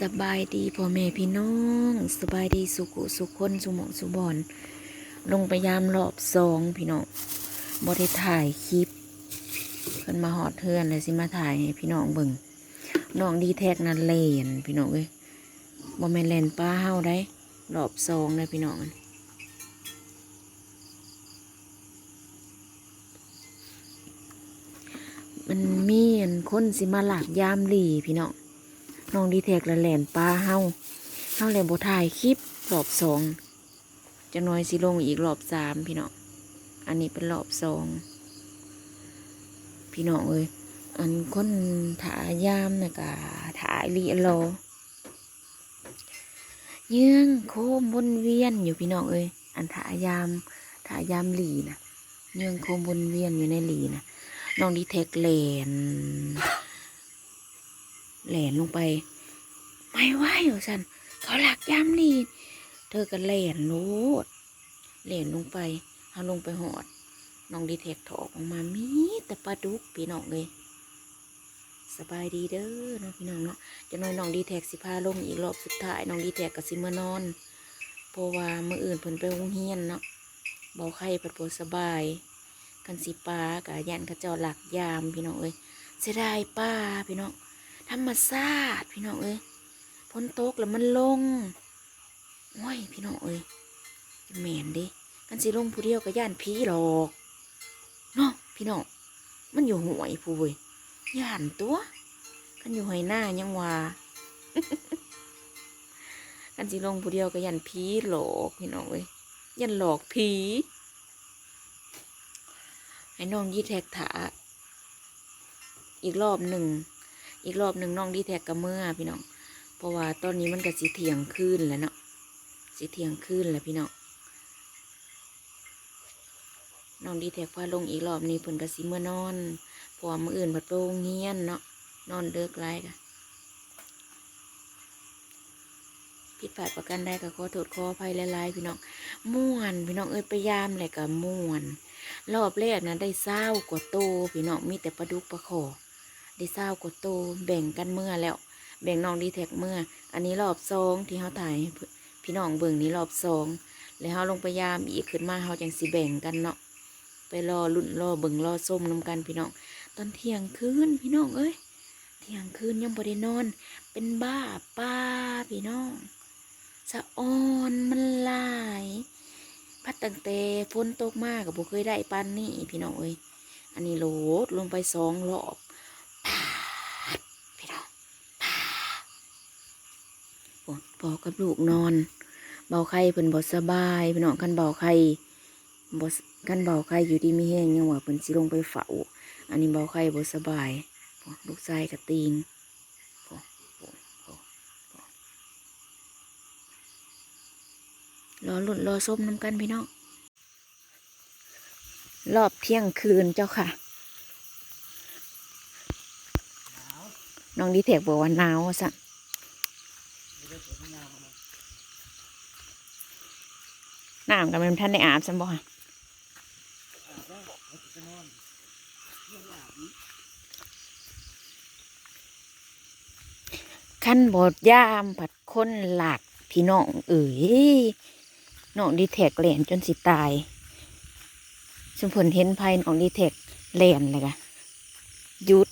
สบายดีพ่อแม่พี่น้อง สบายดีสุขุสุขคนสุหมองสุบอน ลงไปยามรอบสองพี่น้องบได้ถ่ายคลิปเพิ่นมาหอดเทือนเลยสิมาถ่ายให้พี่น้องเบิ่งน้องดีแท็กนั่นเลนพี่น้องเอ้ยบ่แม่นเลนป้าเฮาได้รอบสองเลยพี่น้องมันมีอันคนสิมาหลากยามหลีพี่น้อง น้องดีแท็กละแหลนปลาเฮาเฮาเลยบ่ถ่ายคลิปรอบสองจะน้อยสิลงอีกรอบสามพี่น้องอันนี้เป็นรอบสองพี่น้องเอ้ยอันคนถ่ายามนะกะถ่ายลีโลเยื่องโคมวนเวียนอยู่พี่น้องเอ้ยอันถ่ายามถ่ายามหลีนะเยื่องโคมวนเวียนอยู่ในหลีนะน้องดีแท็กแหลนแหลนลงไป ไม่ไหวเหรอสันเขาหลักยามลีเธอก็แหลนโลดแหลนลงไปเอาลงไปหอดน้องดีแท็กถอกออกมามีแต่ปลาดุกพี่น้องเลยสบายดีเด้อเนาะพี่น้องเนาะจะน้อยน้องดีแท็กสิพาลงอีกรอบสุดท้ายน้องดีแท็กกับสิเมื่อนอนเพราะว่าเมื่ออื่นเพิ่นไปโรงเรียนเนาะเบาไข้ปัดปวดสบาย กันสิปลากะยันกระเจ้าหลักยามพี่น้องเอ้ยเสียดายป้าพี่น้องธรรมชาติพี่น้องเอ้ย พ้นตกแล้วมันลงโอ้ยพี่น้องเอ้ยแมนดิกันสิลงผู้เดียวกับย่านผีหรอกเนาะพี่น้องมันอยู่ห่วยผู้เว้ยย่านตัวกันอยู่ห่วยหน้ายังว่ากันสิลงผู้เดียวกับย่านผีหลอกพี่น้องเอ้ยย่านหลอกผีให้น้องยีแท็กถาอีกรอบหนึ่ง อีกรอบหนึ่งน้องดีแท็กกับเมื่อพี่น้อง ราะว่าตอนนี้มันก็สีเทียงคืนแล้วเนาะสีเทียงคืนแล้วพี่น้องน้องดีแท็กพาลงอีกรอบนี้เพิ่นก็สิเมื่อนอนพว่ามื้ออื่นเพิ่นไปรงเรียนเนาะนอนเดึกไรกะผิดพลาดประกันได้ก็ขอโทษขออภัยหลายๆพี่น้องม่วนพี่น้องเอ้ยไปยามแหละก็ม่วนรอบแรกนะได้เศร้ากว่าโตพี่น้องมีแต่ปลาดุกปลาขอได้เศร้ากว่าโตแบ่งกันเมื่อแล้ว แบ่งน้องดีแท็กเมื่อ อันนี้รอบสองที่เขาถ่ายพี่น้องเบิ่งนี้รอบสองแล้วเขาลงไปยามอีกขึ้นมาเขาจังสิแบ่งกันเนาะไปรอลุ่นรอเบิ่งรอส้มน้ำกันพี่น้อง ตอนเที่ยงคืนพี่น้องเอ้ยเที่ยงคืนยังบ่ได้นอน เป็นบ้าป้าพี่น้องสะออนมันลายพัดตั้งแต่ฝนตกมากกับบ่เคยได้ปานนี้พี่น้องเอ้ยอันนี้โหลดลงไปสองรอบพาดพี่น้องพาดโอกับลูกนอน เบาไข้เพิ่นบ่สบายพี่น้องกันเบาไข้บ่สกันเบาไข้อยู่ดีมีแห้งยังว่าเพิ่นสิลงไปเฝ้าอันนี้เบาไข้บ่สบายลูกชายกระติงโอ้โอ้โอ้โอ้รอลุ่นรอส้มน้ำกันพี่น้องรอบเที่ยงคืนเจ้าค่ะ น้องดีเทกบอกว่าหนาวสั่น น้ำกับมันท่านได้อาบสันบ่ค่ะขั้นบดยามผัดคนหลักพี่น้องเอ๋ยน้องดีเทกเหลนจนสิตายสมผลเห็นภัยของดีเทคเลนเลยกะยุด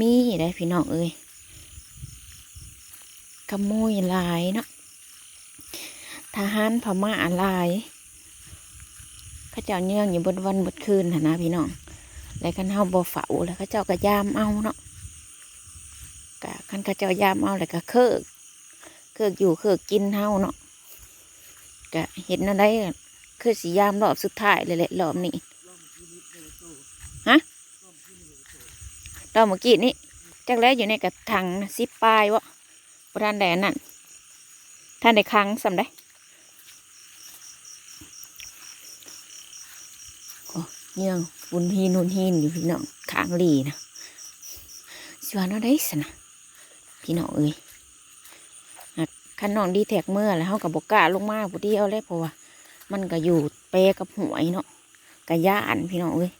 มีได้พี่น้องเอ้ยขโมยลายเนาะทหารพม่าลายเข้าเจ้าเนื่องอยู่บนวันบนคืนนะพี่น้องแล้วกันเฮาบ่เฝ้าแล้วเข้าเจ้าก็ยามเอาเนาะกะคันกระเจ้ายามเอาแล้วก็เคิกเคิกอยู่เคิกกินเฮาเนาะกะเห็นอะไรคือสียามรอบสุดท้ายเลยแหละรอบนี้ฮะ รอบเมื่อกี้นี้จักแล้วอยู่ในกระถังซิปปายวะบรานแดนนั่นท่านได้ครั้งสำได้โอ้เยื่องบุญฮีนุนฮีนอยู่พี่น้องขางลีนะสวนเอาได้สนะพี่น้องเอ้ยหากคันน้องดีแท็กเมื่อแล้วเขากับบกล้าลงมาผู้เดียวเลยเพราะว่า มันก็อยู่เปกับหวยเนาะกะย่านพี่น้องเอ้ย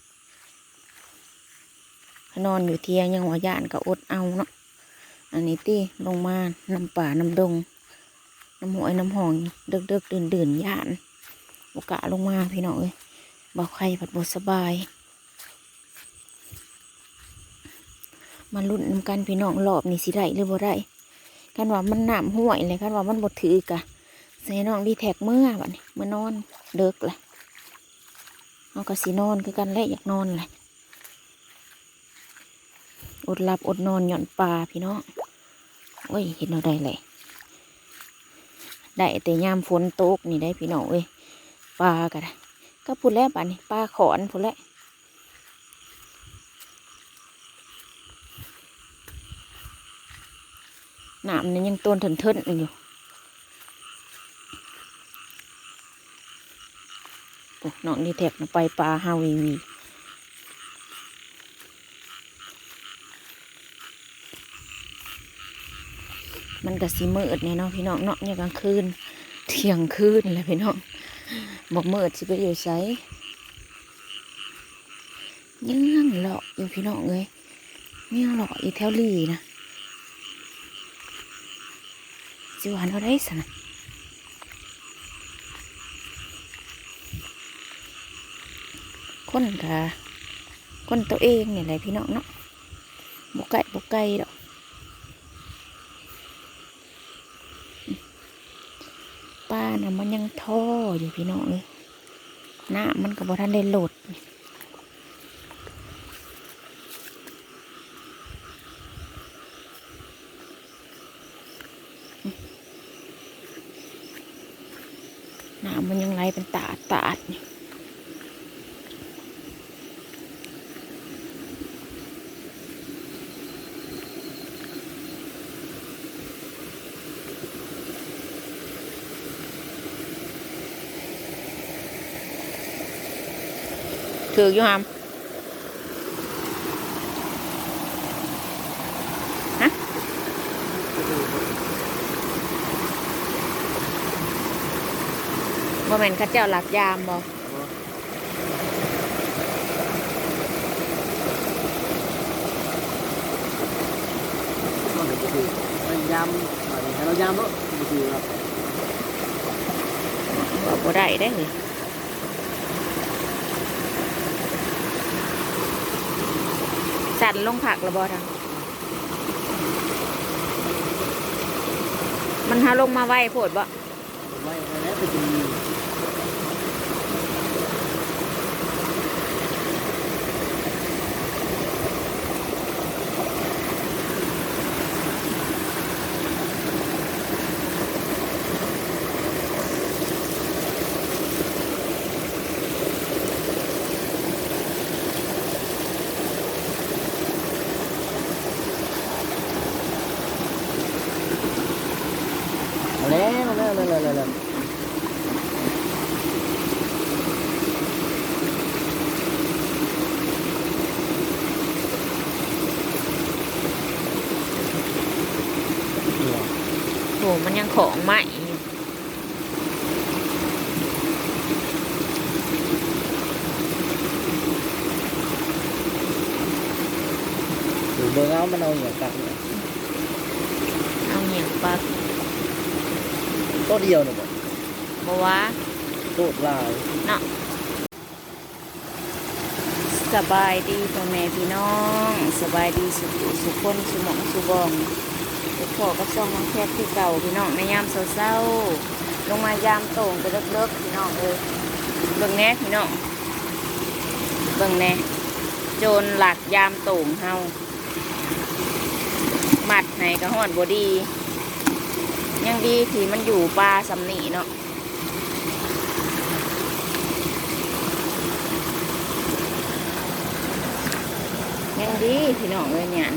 นอนอยู่เทียงยังว่าย่านก็อดเอาเนาะอันนี้ตีลงมาน้ำป่าน้ำดงน้ำหอยน้ำหองเดึกเดึกดื่นดื่นย่านโอกะลงมาพี่น้องเอ้ยบอกใครผัดบสบาย มาลุ้นนำกันพี่น้องรอบนี่สิได้หรือบ่ได้กันว่ามันน้ำห่วยเลยกันว่ามันบ่ถือกะใส่น้องดีแท็กเมื่อบันี้เมื่อนอนเลิกเลยเอาก็สินอนคือกันแหละอยากนอนเลย อดหลับอดนอนหย่อนปลาพี่น้องโอ้ยเห็นเราได้เลยได้แต่ยามฝนตกนี่ได้พี่น้องเอ้ยปลาก็ได้ก็พูดแล้วป่านนี้ปลาขอนพูดแล้วน้ำนี่ยังต้นเถินเทินอยู่น้องนี่แทกไปปลาฮาวีวี มันก็สิมืดเนี่ยเนาะพี่น้องเนาะเนี่ยกลางคืน เที่ยงคืนเลยพี่น้องบอกมืดสิไปอยู่ไสยังเลาะอยู่พี่น้องเลยยังเลาะอยู่แถวลีนะสิวานเอาได้สนะคนกะคนตัวเองเนี่ยแหละพี่น้องเนาะบุกไก่บุกไก่ดอก ป้าน่ะมันยังท่ออยู่พี่น้องเลยน้ามันกับ่ทันได้หลดน้ามันยังไหลเป็นตาดตาดอยู่ หามฮะบ่แม่นเข้าเจ้าหลักยามบ่ก็เดี๋ยวก็คือพยายามให้เรายามเนาะก็คือครับบ่บ่ได้ได้เดันลงผักระบอทางมันหาลงมาไว้โพดบ่ไว้แล้วไปกิน มาแล้วมาแล้วมาแล้วมาแล้ว โหมันยังของใหม่อยู่หรือเบอร์เอามันเอาอย่างกักเนี่ยเอาเหนียงปลาตัวเดียวเนี่ยบ่บ่ว่าตัวลายเนาะสบายดีพ่อแม่พี่น้อง สบายดีสุขสุขคนสุหมองสุบองทุก พอก็ซ่องน้องแคบที่เก่าพี่น้องในยามเศร้าๆลงมายามโต่งไปเลิกๆพี่น้องเอ้ยเบิ่งแน่พี่น้องเบิ่งแน่โจรหลักยามโต่งเฮาหมัดให้กระหอดบอดี ยังดีที่มันอยู่ปลาสำนีเนาะยังดีพี่น้องเลยเนี่ย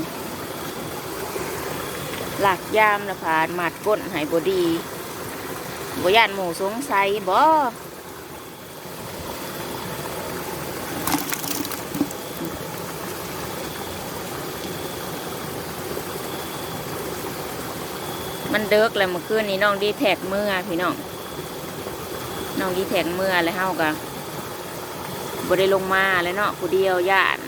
หลักยามละผ่านหมัดก้นหายบดีบยานหมูสงสัยบ่มันเดิกเลยเมื่อคืนนี้น้องดีแท็กเมื่อพี่น้อง น้องดีแท็กเมื่อแล้วเฮากะบบ่ได้ลงมาแล้วเนาะผู้เดียวย่าน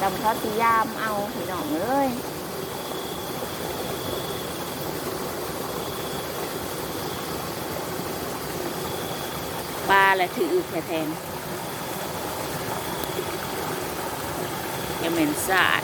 จำเขาสิยามเอาพี่น้องเอ้ยปลาและถืออึกแทนยังเหม็นสาย